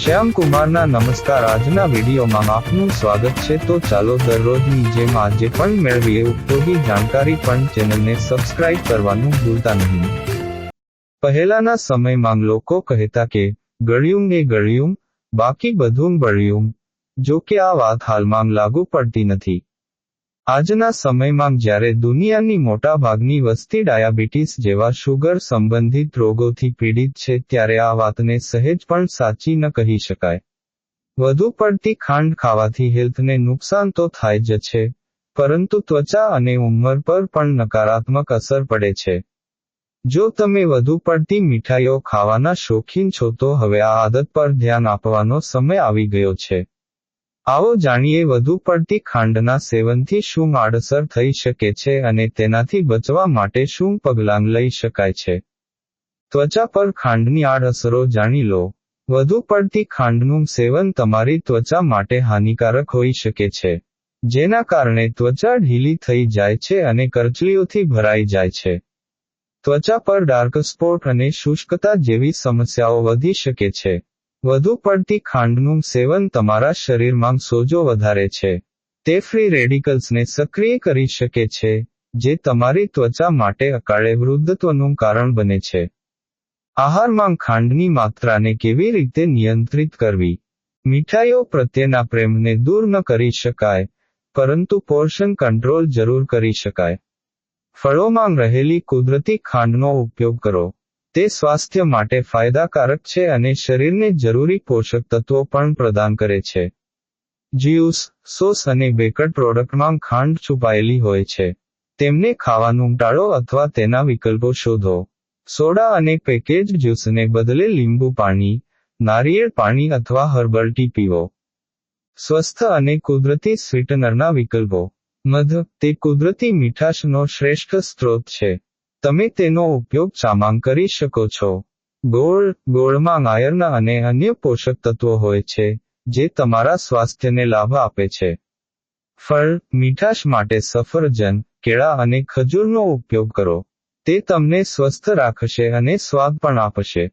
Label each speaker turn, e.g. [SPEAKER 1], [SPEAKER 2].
[SPEAKER 1] શ્યામ કુમારના નમસ્કાર. આજના વિડીયોમાં આપનું સ્વાગત છે. તો ચાલો દરરોજની જેમ આજે પણ મેળવીએ. ઉપયોગી જાણકારી પણ ચેનલને સબસ્ક્રાઇબ કરવાનું ભૂલતા નહીં. પહેલાના સમયમાં લોકો કહેતા કે, ગળ્યું ને ગળ્યું, બાકી બધું બળ્યું. જો કે આ વાત હાલમાં લાગુ પડતી નથી. આજના સમયમાં જ્યારે દુનિયાની મોટા ભાગની વસ્તી ડાયાબિટીસ જેવા શુગર સંબંધિત રોગોથી પીડિત છે ત્યારે આ વાતને સહેજ પણ સાચી ન કહી શકાય. વધુ પડતી ખાંડ ખાવાથી હેલ્થને નુકસાન તો થાય જ છે, પરંતુ ત્વચા અને ઉંમર પર પણ નકારાત્મક અસર પડે છે. જો તમે વધુ પડતી મીઠાઈઓ ખાવાના શોખીન છો તો હવે આ આદત પર ધ્યાન આપવાનો સમય આવી ગયો છે. આવો જાણીએ વધુ પડતી ખાંડના સેવનથી શું આડઅસર થઈ શકે છે અને તેનાથી બચવા માટે શું પગલાં લઈ શકાય છે. ત્વચા પર ખાંડની આડઅસરો જાણી લો. વધુ પડતી ખાંડનું સેવન તમારી ત્વચા માટે હાનિકારક હોઈ શકે છે. જેના કારણે ત્વચા ઢીલી થઈ જાય છે અને કરચલીઓથી ભરાઈ જાય છે. ત્વચા પર ડાર્ક સ્પોટ અને શુષ્કતા જેવી સમસ્યાઓ વધી શકે છે. વધુ પડતી ખાંડનું સેવન તમારા શરીરમાં સોજો વધારે છે. તે ફ્રી રેડિકલ્સને સક્રિય કરી શકે છે, જે તમારી ત્વચા માટે અકાળે વૃદ્ધત્વનું કારણ બને છે. આહારમાં ખાંડની માત્રાને કેવી રીતે નિયંત્રિત કરવી? મીઠાઈઓ પ્રત્યેના પ્રેમને દૂર ન કરી શકાય, પરંતુ પોર્શન કંટ્રોલ જરૂર કરી શકાય. ફળોમાં રહેલી કુદરતી ખાંડનો ઉપયોગ કરો. તે સ્વાસ્થ્ય માટે ફાયદાકારક છે અને શરીરને જરૂરી પોષક તત્વો પણ પ્રદાન કરે છે. જ્યુસ, સોસ અને બેકડ પ્રોડક્ટમાં ખાંડ છુપાયેલી હોય છે. તેમને ખાવાનું ટાળો અથવા તેના વિકલ્પો શોધો. સોડા અને પેકેજ જ્યુસને બદલે લીંબુ પાણી, નારિયેળ પાણી અથવા હર્બલ ટી પીવો. સ્વસ્થ અને કુદરતી સ્વીટનરના વિકલ્પો. મધ, તે કુદરતી મીઠાશનો શ્રેષ્ઠ સ્ત્રોત છે. તમે તેનો ઉપયોગ સામાન કરી શકો છો. ગોળ, ગોળમાં આયર્ન અને અન્ય પોષક તત્વો હોય છે, જે તમારા સ્વાસ્થ્યને લાભ આપે છે. ફળ, મીઠાશ માટે સફરજન, કેળા અને ખજૂરનો ઉપયોગ કરો. તે તમને સ્વસ્થ રાખશે અને સ્વાદ પણ આપશે.